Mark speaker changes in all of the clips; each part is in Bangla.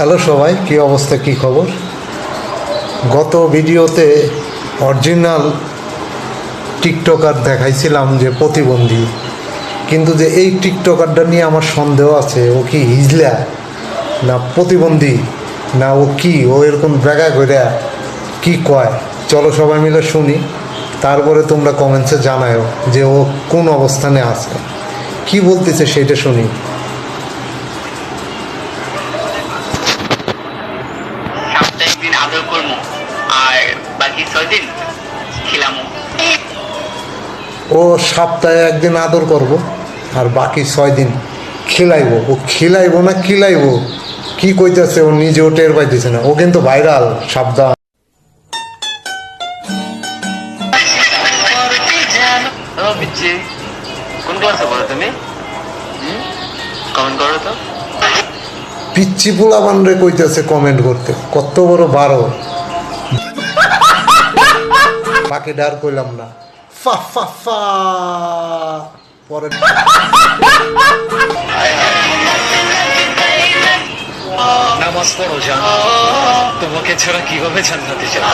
Speaker 1: হ্যালো সবাই, কি অবস্থা, কি খবর? গত ভিডিওতে অরিজিনাল টিকটকার দেখাইছিলাম যে প্রতিবন্ধী। কিন্তু যে এই টিকটকারটা নিয়ে আমার সন্দেহ আছে, ও কি হিজলা না প্রতিবন্ধী, না ও কি, ও এরকম ব্যাগা করে কি কয়? চলো সবাই মিলে শুনি, তারপরে তোমরা কমেন্টসে জানাও যে ও কোন অবস্থানে আছে। কি বলতেছে সেটা শুনি।
Speaker 2: আদর করব আর বাকি ছয় দিন খিলামো।
Speaker 1: ও সপ্তাহে একদিন আদর করব আর বাকি ছয় দিন খিলাইব। ও খিলাইব না খিলাইব? কি কইতেছে? ও নিজেও টের পাইতেছে না। ও কিন্তু ভাইরাল সাবধান।
Speaker 2: কোন ক্লাসে পড়ো তুমি? কমেন্ট করো তো।
Speaker 1: পিচ্ছি পোলা বানরে কইতেছে কমেন্ট করতে। কত বড় বারো। বাকি ডার কইলাম না। ফা ফা ফা। পরে
Speaker 3: নামাজ পড়ো জান। তোমাকে ছাড়া কীভাবে জান্নাতে যাব?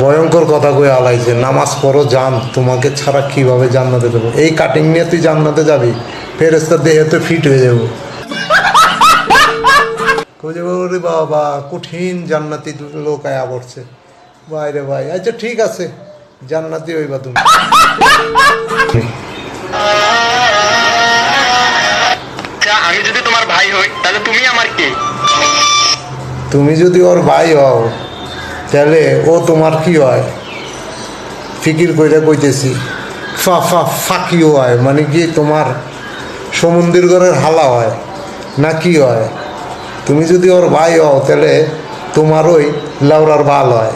Speaker 1: ভয়ঙ্কর কথা কই আলাইছে। নামাজ পড়ো জান তোমাকে ছাড়া কীভাবে জান্নাতে দেবো এই কাটিং নিয়ে তুই জান্নাতে যাবি? ফেরেস্তার দেহে তো ফিট হয়ে যাব। খুঁজে ওরে বাবা কঠিন জান্নাতি দুটো লোক আয়া পড়ছে। বাইরে ভাই আচ্ছা ঠিক আছে জান্নাতি হইবা তুমি।
Speaker 2: আচ্ছা আমি যদি তোমার ভাই হই তাহলে তুমি আমার কে?
Speaker 1: তুমি যদি ওর ভাই হও তাহলে ও তোমার কি হয়? ফিকির কইরা কইতেছি ফা ফা ফাঁকিও হয়। মানে কি তোমার সমুদ্রের ঘরের হালা হয় না কি হয়? তুমি যদি ওর ভাই হও তাহলে তোমার ওই লাউরার বাল হয়।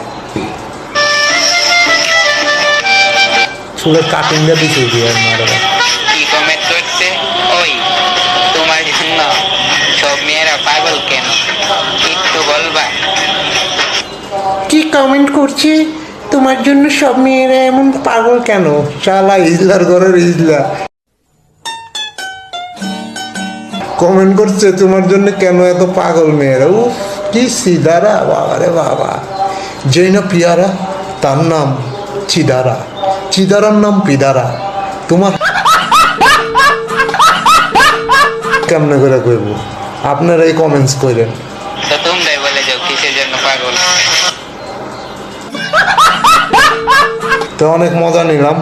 Speaker 1: চুলে কাটিংটা দিতে দিয়ে মারে
Speaker 2: কি কমেন্ট করছে? ওই তোমার জন্য সব মেয়েরা পাগল কেন? একটু বলবা।
Speaker 1: কি কমেন্ট করছে? তোমার জন্য সব মেয়েরা এমন পাগল কেন? শালা ইজলার ঘরের ইজলা। কমেন্ট করছে তোমার জন্য কেন এত পাগল মেয়েরা? উফ কি সিদারা বাবা রে বাবা। যেই না পিয়ারা তার নাম চিদারা। চিদারার নাম পিদারা। তোমার কেমনে করে কইব? আপনারা এই কমেন্টস করেন
Speaker 2: তোমরাই বলে যাও কিসের জন্য পাগল?
Speaker 1: তো অনেক মজা নিলাম।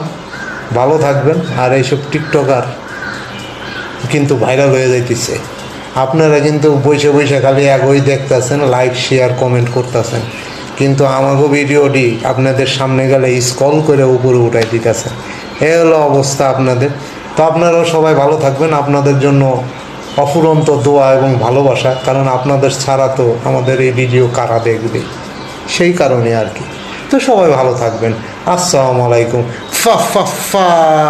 Speaker 1: ভালো থাকবেন। আর এইসব টিকটকার কিন্তু ভাইরাল হয়ে যাইতেছে। আপনারা কিন্তু বসে বসে খালি একই দেখতেছেন লাইক শেয়ার কমেন্ট করতেছেন। কিন্তু আমাকে ভিডিওটি আপনাদের সামনে গেলে স্কল করে উপরে উঠাই দিতেছেন। এ হলো অবস্থা আপনাদের। তো আপনারাও সবাই ভালো থাকবেন। আপনাদের জন্য অফুরন্ত দোয়া এবং ভালোবাসা, কারণ আপনাদের ছাড়া তো আমাদের এই ভিডিও কারা দেখবে? সেই কারণে আর কি। তো সবাই ভালো থাকবেন। আসসালামু আলাইকুম। ফা ফা ফা।